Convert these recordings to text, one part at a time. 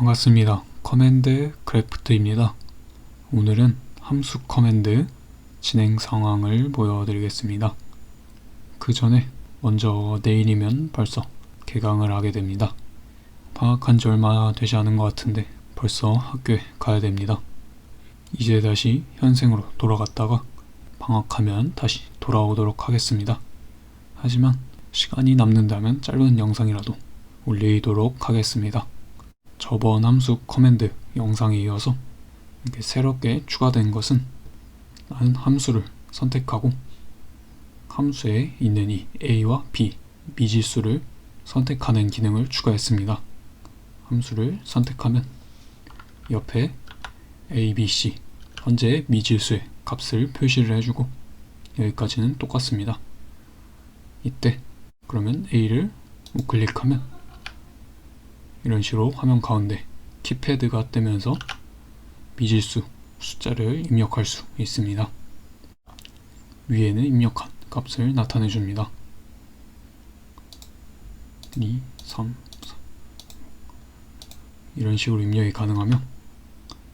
반갑습니다. 커맨드 크래프트입니다. 오늘은 함수 커맨드 진행 상황을 보여드리겠습니다. 그 전에 먼저 내일이면 벌써 개강을 하게 됩니다. 방학한 지 얼마 되지 않은 것 같은데 벌써 학교에 가야 됩니다. 이제 다시 현생으로 돌아갔다가 방학하면 다시 돌아오도록 하겠습니다. 하지만 시간이 남는다면 짧은 영상이라도 올리도록 하겠습니다. 저번 함수 커맨드 영상에 이어서 이렇게 새롭게 추가된 것은 나는 함수를 선택하고 함수에 있는 이 a와 b 미지수를 선택하는 기능을 추가했습니다. 함수를 선택하면 옆에 a, b, c 현재 미지수의 값을 표시를 해주고 여기까지는 똑같습니다. 이때 그러면 a를 우클릭하면 이런 식으로 화면 가운데 키패드가 뜨면서 미지수 숫자를 입력할 수 있습니다. 위에는 입력한 값을 나타내 줍니다. 2, 3, 4 이런 식으로 입력이 가능하며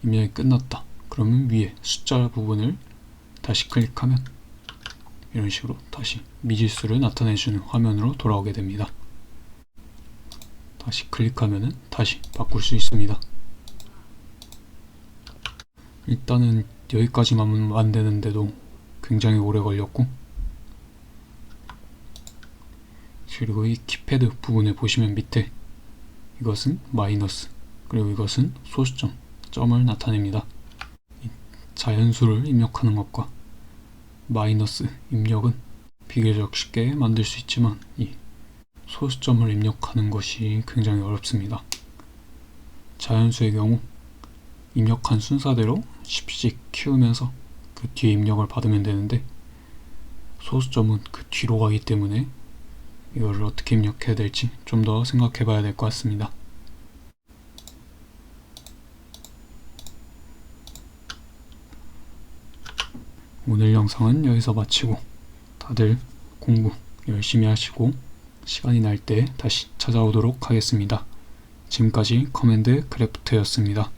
입력이 끝났다. 그러면 위에 숫자 부분을 다시 클릭하면 이런 식으로 다시 미지수를 나타내주는 화면으로 돌아오게 됩니다. 다시 클릭하면 다시 바꿀 수 있습니다. 일단은 여기까지만 만드는데도 굉장히 오래 걸렸고 그리고 이 키패드 부분에 보시면 밑에 이것은 마이너스 그리고 이것은 소수점 점을 나타냅니다. 자연수를 입력하는 것과 마이너스 입력은 비교적 쉽게 만들 수 있지만 이 소수점을 입력하는 것이 굉장히 어렵습니다. 자연수의 경우 입력한 순서대로 10씩 키우면서 그 뒤에 입력을 받으면 되는데 소수점은 그 뒤로 가기 때문에 이거를 어떻게 입력해야 될지 좀 더 생각해 봐야 될 것 같습니다. 오늘 영상은 여기서 마치고 다들 공부 열심히 하시고 시간이 날 때 다시 찾아오도록 하겠습니다. 지금까지 커맨드 크래프트였습니다.